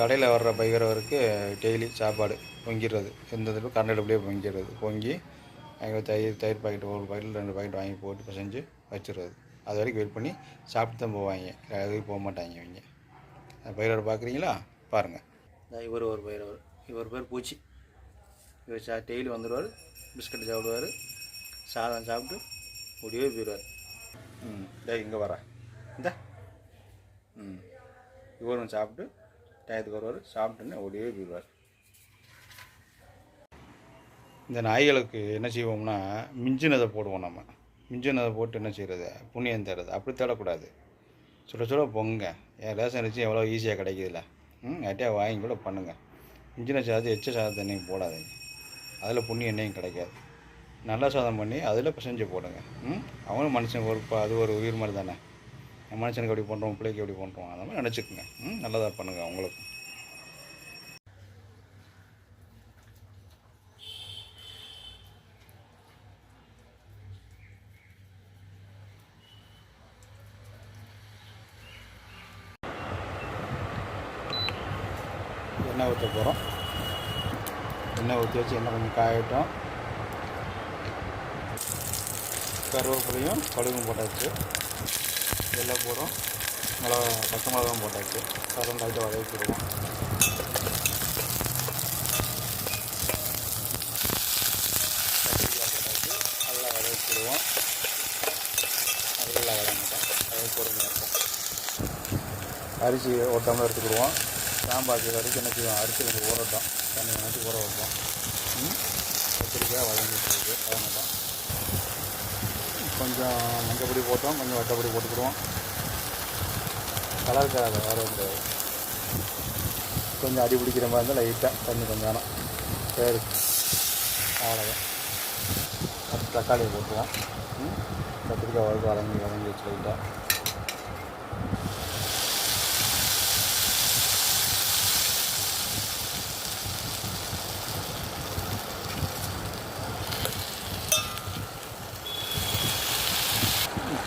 கடையில் வர்ற பைக்கிறவருக்கு டெய்லி சாப்பாடு பொங்கிடுறது. எந்த இதில் கரண்ட் அடுப்புலேயே பொங்கிடுறது. பொங்கி அங்கே தயிர் தயிர் பாக்கெட் ஒரு பாக்கெட் ரெண்டு பாக்கெட் வாங்கி போட்டு பிசைஞ்சு வச்சிடுறது. அது வரைக்கும் வெயிட் பண்ணி சாப்பிட்டு தான் போவாங்க. அதுக்கு போக மாட்டாங்க இவங்க. பயிரோட பார்க்குறீங்களா பாருங்கள் இவர் ஒரு பயிரவர் இவர் பேர் பூச்சி. இவர் சா டெய்லி வந்துடுவார். பிஸ்கட் சாப்பிடுவார். சாதம் சாப்பிட்டு முடிவே போயிடுவார். ம் டேய் இங்கே வரா இந்த. ம் இவரும் சாப்பிட்டு டயத்துக்கு வருவார். சாப்பிட்டுன்னு ஓடியே போயிடுவார். இந்த நாய்களுக்கு என்ன செய்வோம்னா மிஞ்சினதை போடுவோம் நம்ம. மிஞ்சினதை போட்டு என்ன செய்கிறது புண்ணியம் தேடுறது. அப்படி தேடக்கூடாது. சுட சுட பொங்க என் ரேஷன் அரிசி எவ்வளோ ஈஸியாக கிடைக்குதுல்ல ம் யார்ட்டையா வாங்கி கூட பண்ணுங்கள் மிஞ்சின சாதத்தை எச்ச சாதத்தை நீங்கள் போடாதீங்க. அதில் புண்ணியம் எண்ணெயும் கிடைக்காது. நல்ல சாதம் பண்ணி அதில் பிசைஞ்சு போடுங்க. ம் அவனும் மனுஷன் ஒரு அது ஒரு உயிர் மாதிரி தானே. மனுஷனுக்கு எப்படி பண்ணுறோம் பிள்ளைக்கு எப்படி பண்ணுறோம் அந்த மாதிரி நினச்சிக்கோங்க. ம் நல்லதாக பண்ணுங்கள் அவங்களுக்கும். எண்ணெய் ஊற்ற போகிறோம் எண்ணெய் ஊற்றி வச்சு எண்ணெய் கொஞ்சம் காயட்டும். கருவேப்பிலையும் கடுகும் போட்டாச்சு. எல்லாம் போடும் மிளகா பச்சை மிளகாவும் போட்டாச்சு. கரம் லைட்டாக வதக்கிடுவோம் கத்திரிக்காய் போட்டாச்சு. நல்லா வதக்கிடுவோம் நல்லா வதங்கிட்டோம். அது பொறுமையாக இருக்கும். அரிசி ஒரு டம்ளர் எடுத்துக்கிடுவோம். சாம்பாக்கு வரைக்கும் என்ன செய்வோம்? அரிசி கொஞ்சம் ஊறட்டும். தண்ணி நினச்சி ஊற வைப்போம். ம்? கத்திரிக்காய் வதங்கிட்டு இருக்கு வதங்கட்டும் கொஞ்சம் மஞ்சப்பொடி போட்டோம். கொஞ்சம் வட்டப்பொடி போட்டுக்கிடுவோம். கலர் கலர் வேறு வந்து கொஞ்சம் அடி பிடிக்கிற மாதிரி இருந்தால் லைட்டாக தண்ணி கொஞ்சம் வேணும். சரி. அவ்வளோதான் அடுத்து தக்காளியை போட்டுருவோம். ம்? கத்திரிக்காய் வதக்கி வதங்கி வதங்கி வச்சு லைட்டாக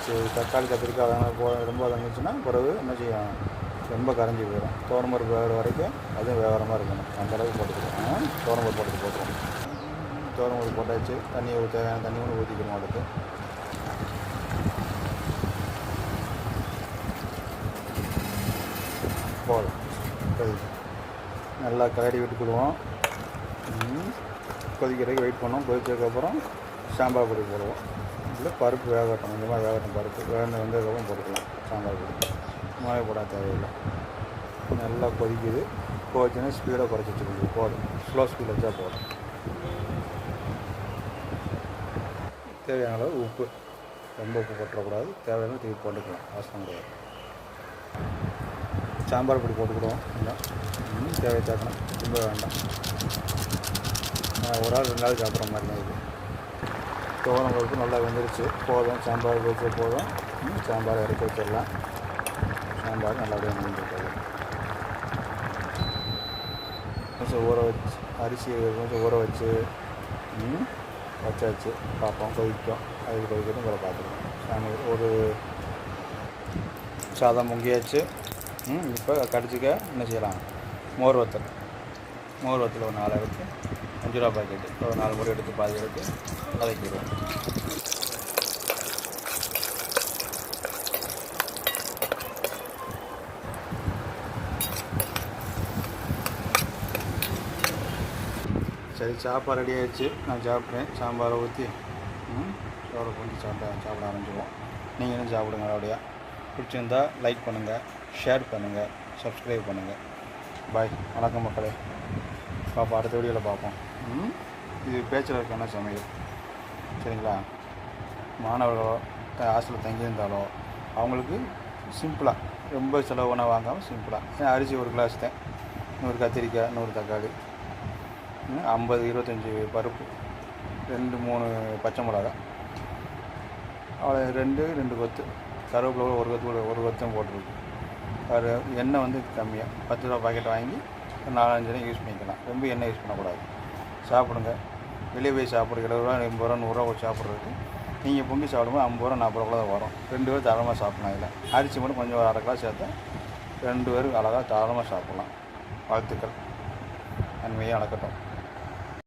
சரி தக்காளி கத்திரிக்காய் வேணாம் போ ரொம்ப வதங்கிச்சுன்னா பிறகு என்ன செய்யும் ரொம்ப கரைஞ்சி போயிடும். தோரம்பருப்பு வேகிற வரைக்கும் அதுவும் வேகிற இருக்கணும். அந்த அளவுக்கு போட்டுக்கிறோம் தோரம்பருப்பு போட்டு போட்டுருவோம். தோரம்பருப்பு போட்டாச்சு. தண்ணியை ஊற்ற தேவையான தண்ணி ஒன்று ஊற்றிக்கணும் அடுத்து. போதும். சரி நல்லா கலடி விட்டுக்கிடுவோம் கொதிக்கிறதுக்கு வெயிட் பண்ணுவோம். கொதிச்சதுக்கப்புறம் சாம்பார் பொடி போடுவோம். இல்லை பருப்பு வேகட்டும் கொஞ்சமாக வேகட்டும் பருப்பு வேக வந்ததுக்கப்புறம் போட்டுக்கலாம் சாம்பார் பொடி. மாவை போட தேவையில்லை. நல்லா கொதிக்குது. கொதிச்சுன்னா ஸ்பீடாக குறைச்சி வச்சுக்கோங்க போதும். ஸ்லோ ஸ்பீடில் வச்சா போதும். தேவையான அளவு உப்பு. ரொம்ப உப்பு போட்டுறக்கூடாது. தேவையான திருப்பி போட்டுக்கலாம். அவசரம் கிடையாது. சாம்பார் பொடி போட்டுக்கிடுவோம். இல்லை தேவை சேர்க்கணும் ரொம்ப வேண்டாம். ஒரு ஆள் ரெண்டு நாள் சாப்பிட்ற மாதிரி தான் இருக்குது. துவரம் பருப்பு நல்லா வெந்துருச்சு. போதும். சாம்பார் வச்சு போதும். ம், சாம்பார் இறக்கி வச்சிடலாம். சாம்பார் நல்லபடியாக முடிஞ்சிருக்காது கொஞ்சம் ஊற வச்சு அரிசி கொஞ்சம் ஊற வச்சு ம், வச்சாச்சு. பார்ப்போம். கொதிக்கும். அதுக்கு கொதிக்கட்டும். கூட பார்த்துக்கலாம். சாமி ஒரு சாதம் முங்கியாச்சு இப்போ கடிச்சிக்க என்ன செய்யலாம்? மோர் வத்தல். மோர் வத்தல் ஒரு நாளாக இருக்குது அஞ்சு ரூபா பாக்கெட்டு ஒரு நாலு முறை எடுத்து பாதி எடுத்து வதக்கிடுவோம் சரி சாப்பாடு ரெடி ஆயிடுச்சு. நான் சாப்பிட்டேன். சாம்பாரை ஊற்றி ம் சோறை கொஞ்சம் சாப்பிட சாப்பிட ஆரம்பிச்சிடுவோம் நீங்களும் சாப்பிடுங்க அப்படியா. பிடிச்சிருந்தா லைக் பண்ணுங்கள் ஷேர் பண்ணுங்கள் சப்ஸ்கிரைப் பண்ணுங்கள் பாய் வணக்கம் மக்களே. பார்ப்போம் அடுத்த வீடியோவில் பார்ப்போம் இது பேச்சுலருக்கான சமையல். சரிங்களா? மாணவர்களோ ஹாஸ்டலில் தங்கியிருந்தாலோ அவங்களுக்கு சிம்பிளாக ரொம்ப செலவு உணவு வாங்காமல் சிம்பிளாக அரிசி ஒரு கிளாஸ் தான். நூறு கத்திரிக்காய் நூறு தக்காளி ஐம்பது இருபத்தஞ்சி பருப்பு ரெண்டு மூணு பச்சை மிளகா அவ்வளோ ரெண்டு ரெண்டு கொத்து. கருவேப்பிலை ஒரு கொத்து ஒரு கொத்தும் போட்டிருக்கு. அது எண்ணெய் வந்து கம்மியாக பத்து ரூபா பாக்கெட் வாங்கி நாலஞ்சு எண்ணெய் யூஸ் பண்ணிக்கலாம். ரொம்ப எண்ணெய் யூஸ் பண்ணக்கூடாது. சாப்பிடுங்க. வெளியே போய் சாப்பிட்றது இருபது ரூபா எண்பது ரூபா நூறுரூவா கொடுத்து சாப்பிட்றதுக்கு நீங்கள் பொங்கி சாப்பிடும்போது ஐம்பது ரூபா நாற்பது ரூபா தான் வரும். ரெண்டு பேரும் தாராளமாக சாப்பிட்லாம் இதில். அரிசி மட்டும் கொஞ்சம் ஒரு அரை கிலோ சேர்த்தா ரெண்டு பேரும் அழகாக தாராளமாக சாப்பிட்லாம். வாழ்த்துக்கள். நன்மையாக நடக்கட்டும்